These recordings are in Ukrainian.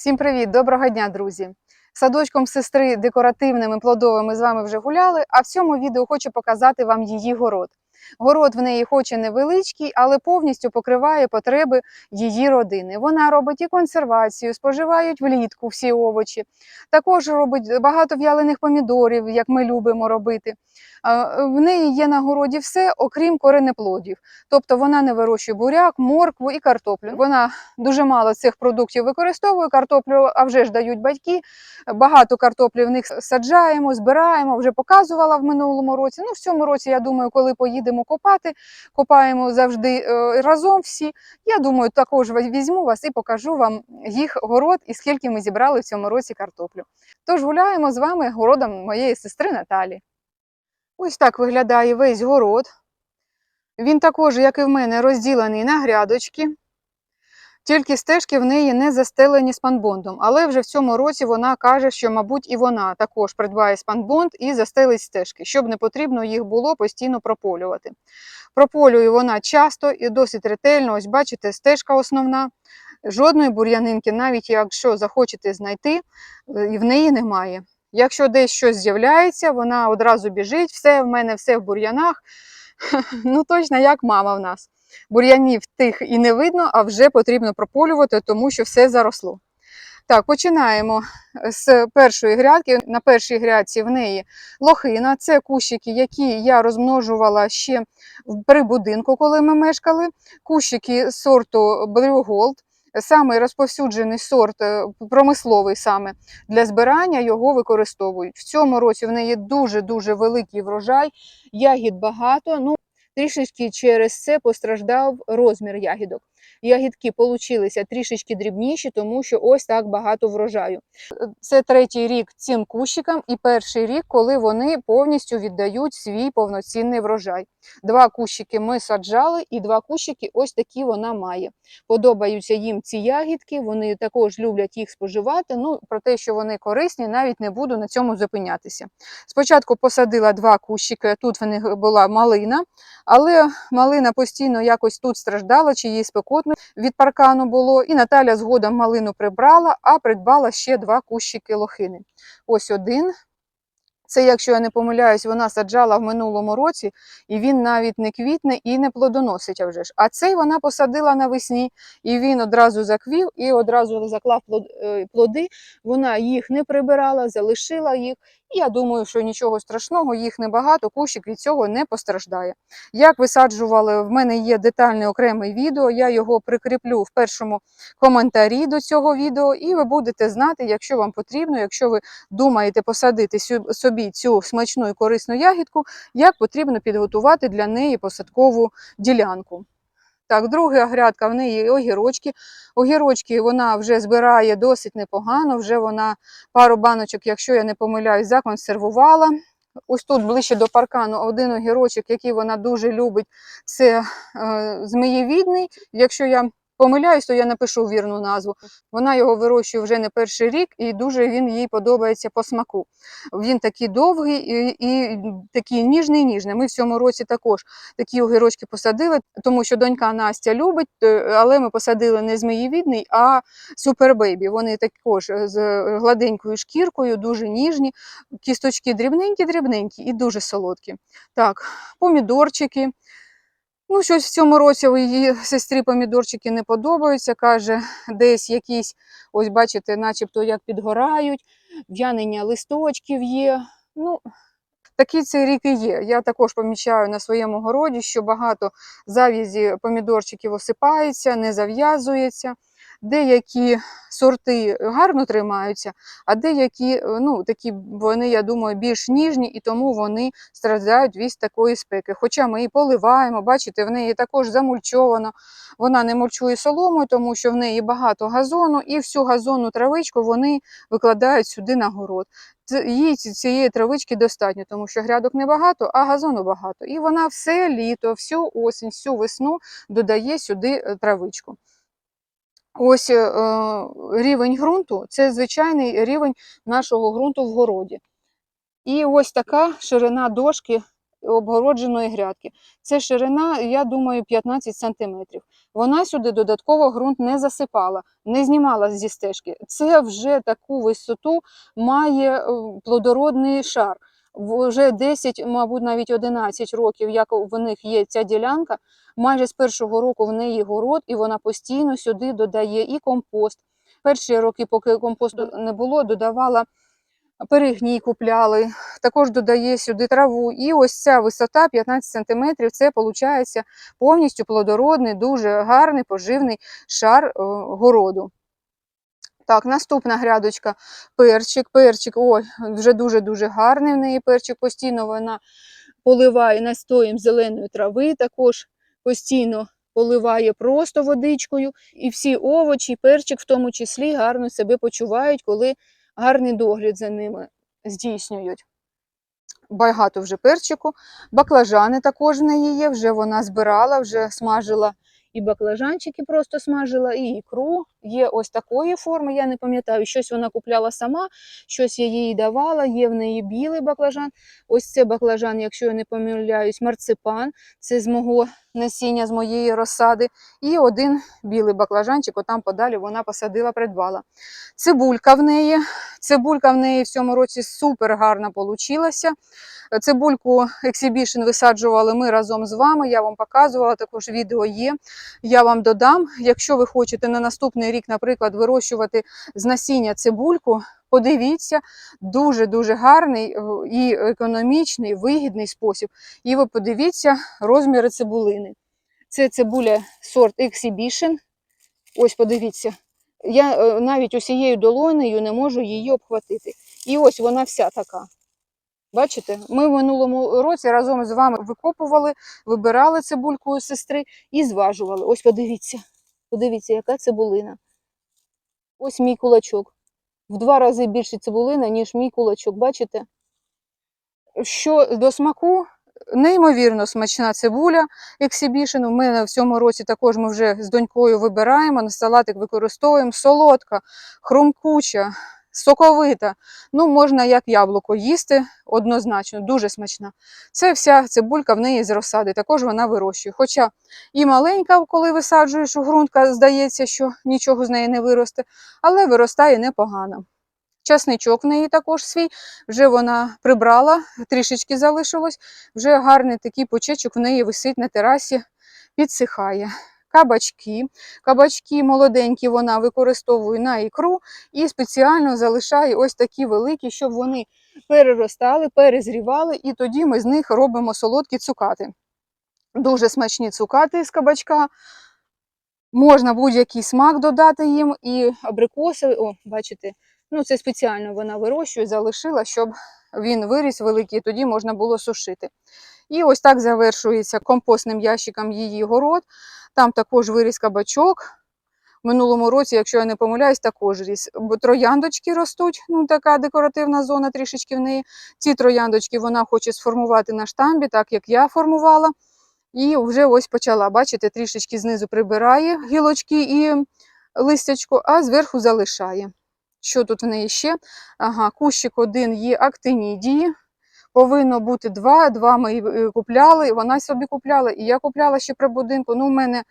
Всім привіт! Доброго дня, друзі! Садочком сестри декоративними плодовими з вами вже гуляли, а в цьому відео хочу показати вам її город. Город в неї хоч і невеличкий, але повністю покриває потреби її родини. Вона робить і консервацію, споживають влітку всі овочі. Також робить багато в'ялених помідорів, як ми любимо робити. В неї є на городі все, окрім коренеплодів. Тобто вона не вирощує буряк, моркву і картоплю. Вона дуже мало цих продуктів використовує. Картоплю, а вже ж дають батьки. Багато картоплі в них саджаємо, збираємо. Вже показувала в минулому році. Ну, в цьому році, я думаю, коли поїдемо копати, копаємо завжди е, разом всі. Я думаю, також візьму вас і покажу вам їх город і скільки ми зібрали в цьому році картоплю. Тож гуляємо з вами городом моєї сестри Наталі. Ось так виглядає весь город. Він також, як і в мене, розділений на грядочки. Тільки стежки в неї не застелені спанбондом. Але вже в цьому році вона каже, що, мабуть, і вона також придбає спанбонд і застелить стежки, щоб не потрібно їх було постійно прополювати. Прополює вона часто і досить ретельно. Ось бачите, стежка основна. Жодної бур'янинки, навіть якщо захочете знайти, і в неї немає. Якщо десь щось з'являється, вона одразу біжить, все в мене все в бур'янах. Ну, точно як мама в нас. Бур'янів тих і не видно, а вже потрібно прополювати, тому що все заросло. Так, починаємо з першої грядки. На першій грядці в неї лохина. Це кущики, які я розмножувала ще при будинку, коли ми мешкали. Кущики сорту Gold. Самий розповсюджений сорт, е, промисловий саме для збирання його використовують. В цьому році в неї дуже-дуже великий врожай, ягід багато. Ну, трішечки через це постраждав розмір ягідок. Ягідки получилися трішечки дрібніші, тому що ось так багато врожаю. Це третій рік цим кущикам і перший рік, коли вони повністю віддають свій повноцінний врожай. Два кущики ми саджали, і два кущики ось такі вона має. Подобаються їм ці ягідки, вони також люблять їх споживати. Ну, про те, що вони корисні, навіть не буду на цьому зупинятися. Спочатку посадила два кущики, тут в них була малина, але малина постійно якось тут страждала, чи їй спекотно від паркану було. І Наталя згодом малину прибрала, а придбала ще два кущики лохини. Ось один. Це, якщо я не помиляюсь, вона саджала в минулому році, і він навіть не квітне і не плодоносить. А вже ж. А цей вона посадила навесні, і він одразу заквів і одразу заклав е, плоди. Вона їх не прибирала, залишила їх. Я думаю, що нічого страшного, їх небагато, кущик від цього не постраждає. Як висаджували, в мене є детальне окреме відео, я його прикріплю в першому коментарі до цього відео, і ви будете знати, якщо вам потрібно, якщо ви думаєте посадити собі цю смачну і корисну ягідку, як потрібно підготувати для неї посадкову ділянку. Так, друга грядка в неї огірочки. Огірочки вона вже збирає досить непогано, вже вона пару баночок, якщо я не помиляюсь, законсервувала. Ось тут ближче до паркану один огірочок, який вона дуже любить, це е, змієвідний. Якщо я помиляюсь, то я напишу вірну назву. Вона його вирощує вже не перший рік, і дуже він їй подобається по смаку. Він такий довгий і, і такий ніжний ніжний. Ми в цьому році також такі огірочки посадили, тому що донька Настя любить, е, але ми посадили не змієвідний, а супербейбі. Вони також з гладенькою шкіркою, дуже ніжні, кісточки дрібненькі-дрібненькі і дуже солодкі. Так, помідорчики. Ну, щось в цьому році її сестрі помідорчики не подобаються. Каже, десь якісь, ось бачите, начебто як підгорають, в'янення листочків є. Ну, Такий цей рік і є. Я також помічаю на своєму городі, що багато зав'язі помідорчиків осипається, не зав'язується. Деякі сорти гарно тримаються, а деякі, е, ну, такі вони, я думаю, більш ніжні, і тому вони страждають від такої спеки. Хоча ми і поливаємо, бачите, в неї також замульчовано. Вона не мульчує соломою, тому що в неї багато газону, і всю газонну травичку вони викладають сюди на город. Їй цієї травички достатньо, тому що грядок небагато, а газону багато. І вона все літо, всю осінь, всю весну додає сюди е, травичку. Ось е, рівень ґрунту це звичайний рівень нашого ґрунту в городі. І ось така ширина дошки обгородженої грядки. Це ширина, я думаю, 15 сантиметрів. Вона сюди додатково ґрунт не засипала, не знімала зі стежки. Це вже таку висоту має е, плодородний шар. Вже 10, мабуть, навіть 11 років, як в них є ця ділянка, майже з першого року в неї город, і вона постійно сюди додає і компост. Перші роки, поки компосту не було, додавала перегній купляли, також додає сюди траву. І ось ця висота 15 см, це виходить повністю плодородний, дуже гарний поживний шар е, городу. Так, наступна грядочка перчик. Перчик, ой, вже дуже-дуже гарний в неї перчик. Постійно вона поливає настоєм зеленої трави, також постійно поливає просто водичкою. І всі овочі, перчик в тому числі гарно себе почувають, коли гарний догляд за ними здійснюють. Багато вже перчику. Баклажани також в неї є, вже вона збирала, вже смажила і баклажанчики просто смажила, і ікру. Є ось такої форми, я не пам'ятаю, щось вона купляла сама, щось я їй давала, є в неї білий баклажан. Ось це баклажан, якщо я не помиляюсь, марципан, це з мого насіння, з моєї розсади. І один білий баклажанчик, отам подалі вона посадила, придбала. Цибулька в неї. Цибулька в неї в цьому році супер гарна получилася. Цибульку Exhibition висаджували ми разом з вами. Я вам показувала, також відео є. Я вам додам. Якщо ви хочете на наступний рік, наприклад, вирощувати з насіння цибульку, подивіться, дуже-дуже гарний е, і економічний, вигідний спосіб. І ви подивіться розміри цибулини. Це цибуля сорт Exhibition. Ось подивіться. Я е, навіть усією долонею не можу її обхватити. І ось вона вся така. Бачите, ми в минулому році разом з вами викопували, вибирали цибульку у сестри і зважували. Ось подивіться. Подивіться, яка цибулина. Ось мій кулачок. В два рази більше цибулина, ніж мій кулачок. Бачите? Що до смаку, неймовірно смачна цибуля Exhibition. У мене в цьому році також ми вже з донькою вибираємо, на салатик використовуємо. Солодка, хрумкуча, соковита. Ну, можна як яблуко їсти однозначно, дуже смачна. Це вся цибулька в неї з розсади, також вона вирощує. Хоча і маленька, коли висаджуєш у ґрунтка, здається, що нічого з неї не виросте, але виростає непогано. Часничок в неї також свій, вже вона прибрала, трішечки залишилось, вже гарний такий почечок в неї висить на терасі, підсихає. Кабачки. Кабачки молоденькі вона використовує на ікру і спеціально залишає ось такі великі, щоб вони переростали, перезрівали, і тоді ми з них робимо солодкі цукати. Дуже смачні цукати з кабачка. Можна будь-який смак додати їм, і абрикоси, о, бачите, ну це спеціально вона вирощує, залишила, щоб він виріс великий, тоді можна було сушити. І ось так завершується компостним ящиком її город. Там також виріс кабачок. В минулому році, якщо я не помиляюсь, також ріс. Трояндочки ростуть, ну така декоративна зона трішечки в неї. Ці трояндочки вона хоче сформувати на штамбі, так як я формувала. І вже ось почала, бачите, трішечки знизу прибирає гілочки і листячко, а зверху залишає. Що тут в неї ще? Ага, кущик один є актинідії. Повинно бути два. Два ми е, купляли, вона собі купляла, і я купляла ще при будинку. Ну, в мене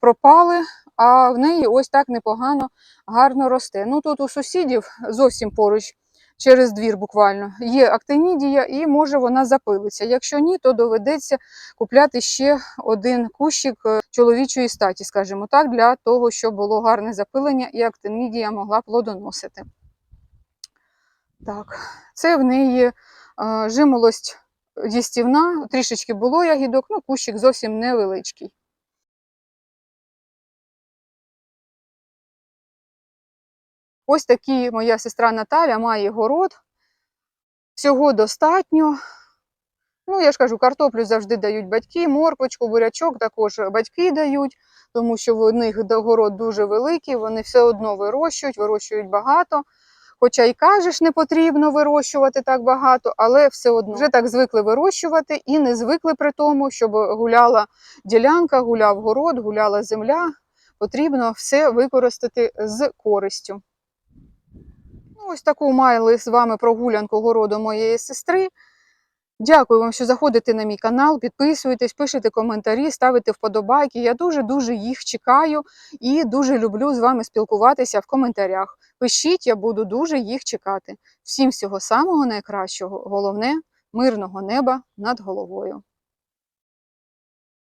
пропали, а в неї ось так непогано, гарно росте. Ну тут у сусідів зовсім поруч, через двір буквально, є актинідія і може вона запилиться. Якщо ні, то доведеться купляти ще один кущик е, чоловічої статі, скажімо так, для того, щоб було гарне запилення і актинідія могла плодоносити. Так, це в неї жимолость їстівна, трішечки було ягідок, ну кущик зовсім невеличкий. Ось такий моя сестра Наталя має город. Всього достатньо. Ну, я ж кажу, картоплю завжди дають батьки, морквочку, бурячок також батьки дають, тому що в них город дуже великий, вони все одно вирощують, вирощують багато. Хоча й кажеш, не потрібно вирощувати так багато, але все одно вже так звикли вирощувати і не звикли при тому, щоб гуляла ділянка, гуляв город, гуляла земля. Потрібно все використати з користю. Ну, ось таку мали з вами прогулянку городу моєї сестри. Дякую вам, що заходите на мій канал, підписуєтесь, пишете коментарі, ставите вподобайки. Я дуже-дуже їх чекаю і дуже люблю з вами спілкуватися в коментарях. Пишіть, я буду дуже їх чекати. Всім всього самого найкращого. Головне мирного неба над головою.